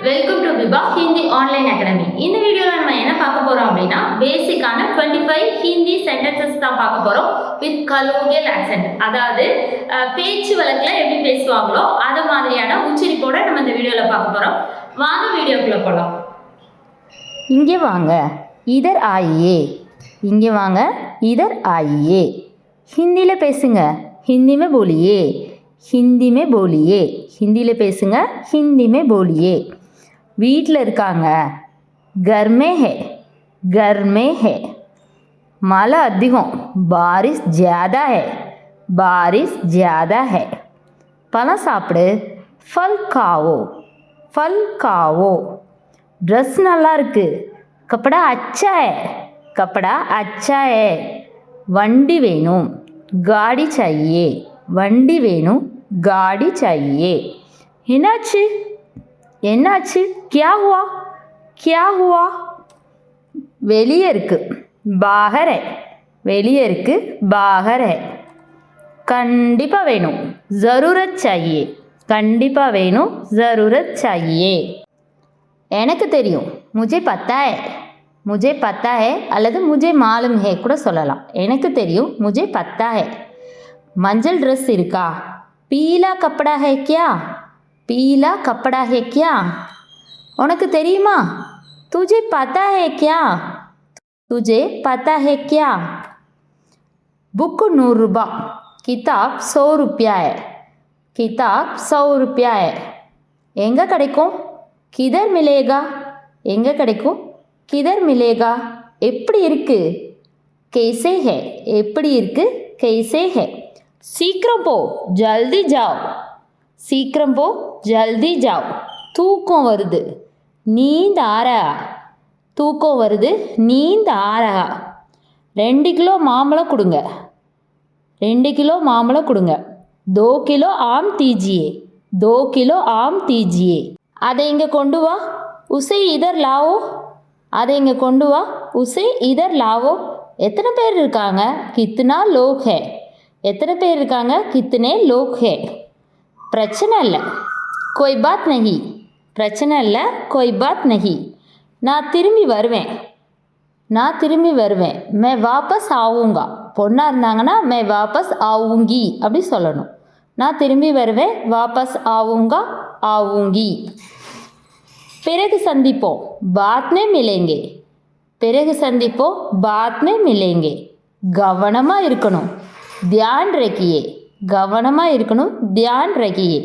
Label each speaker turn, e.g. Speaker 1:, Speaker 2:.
Speaker 1: Welcome to பிபா Hindi online academy இந்த வீடியோவில் நம்ம என்ன பார்க்க போகிறோம் அப்படின்னா பேசிக்கான டுவெண்ட்டி ஃபைவ் ஹிந்தி சென்டென்சஸ் தான் பார்க்க போகிறோம் வித் கலோரியல் ஆக்சென்ட் அதாவது பேச்சு வழக்கில் எப்படி பேசுவாங்களோ அது மாதிரியான உச்சரிப்போட நம்ம இந்த வீடியோவில் பார்க்க போகிறோம் வாங்க வீடியோக்குள்ளே போகலாம்
Speaker 2: இங்கே வாங்க. இதர் ஆயியே. இங்கே வாங்க. இதர் ஆயியே. ஹிந்தியில் பேசுங்க. ஹிந்திமே போலியே. ஹிந்திமே போலியே. ஹிந்தியில் பேசுங்க. ஹிந்திமே போலியே. வீட்டில் இருக்காங்க கர்மே ஹே கர்மே ஹே மழை அதிகம். பாரிஸ் ஜியாதா ஹே பாரிஸ் ஜியாதா ஹே பழம் சாப்பிடு. ஃபல் காவோ ஃபல் காவோ. ட்ரெஸ் நல்லா இருக்கு கப்படா அச்சா ஹே கப்படா அச்சா ஹே வண்டி வேணும் காடி சாயே வண்டி வேணும் காடி சாயே என்னாச்சு? என்னாச்சு? கியா ஹுவா? கியா ஹுவா? வெளியே இருக்குது பாகரை. வெளியே இருக்குது பாகரை. கண்டிப்பாக வேணும். ஜரூரத் சாயே கண்டிப்பாக வேணும். ஜரூரத் சாயே எனக்கு தெரியும். முஜே பத்தா ஹே. முஜே பத்தா அல்லது முஜே மாலும் ஹே கூட சொல்லலாம். எனக்கு தெரியும். முஜே பத்தா மஞ்சள் ட்ரெஸ் இருக்கா? பீலா கப்படா ஹே பீலா கப்படா ஹே கியா உனக்கு தெரியுமா துஜே பத்தா ஹே கியா துஜே பத்தா ஹே கியா புக்கு நூறுரூபா கிதாப் சौ रुपया है கிதாப் சौ रुपया है எங்கே கிடைக்கும் கிதர் மிலேகா எங்கே கிடைக்கும் கிதர் மிலேகா எப்படி இருக்கு கேசே ஹே எப்படி இருக்கு கேசே ஹே சீக்கிரம் போ ஜல்தி ஜாவ் சீக்கிரம் போ ஜல்தி ஜாவ். தூக்கம் வருது. நீந்த ஆரகா தூக்கம் வருது. நீந்த ஆரகா ரெண்டு கிலோ மாம்பழம் கொடுங்க. ரெண்டு கிலோ மாம்பழம் கொடுங்க. தோ கிலோ ஆம் தீஜியே. தோ கிலோ ஆம் தீஜியே. அதை இங்கே கொண்டு வா. உசை இதர் லாவோ. அதை இங்கே கொண்டு வா. உசை இதர் லாவோ. எத்தனை பேர் இருக்காங்க? கித்னா லோக் ஹே. எத்தனை பேர் இருக்காங்க? கித்தனே லோக் ஹே. பிரச்சனை இல்லை கொய் பாத் நஹி. பிரச்சனை இல்லை கொய் பாத் நஹி. நான் திரும்பி வருவேன். நான் திரும்பி வருவேன். மே வாபஸ் ஆவுங்கா. பொண்ணாக இருந்தாங்கன்னா மே வாபஸ் ஆவுங்கி அப்படி சொல்லணும். நான் திரும்பி வருவேன். வாபஸ் ஆவுங்கா ஆவுங்கி. பிறகு சந்திப்போம். பாத்மே மிலேங்கே. பிறகு சந்திப்போம். பாத்மே மிலேங்கே. கவனமாக இருக்கணும். தியான் ரக்கியே. கவனமாக இருக்கணும். தியான் ரக்கியே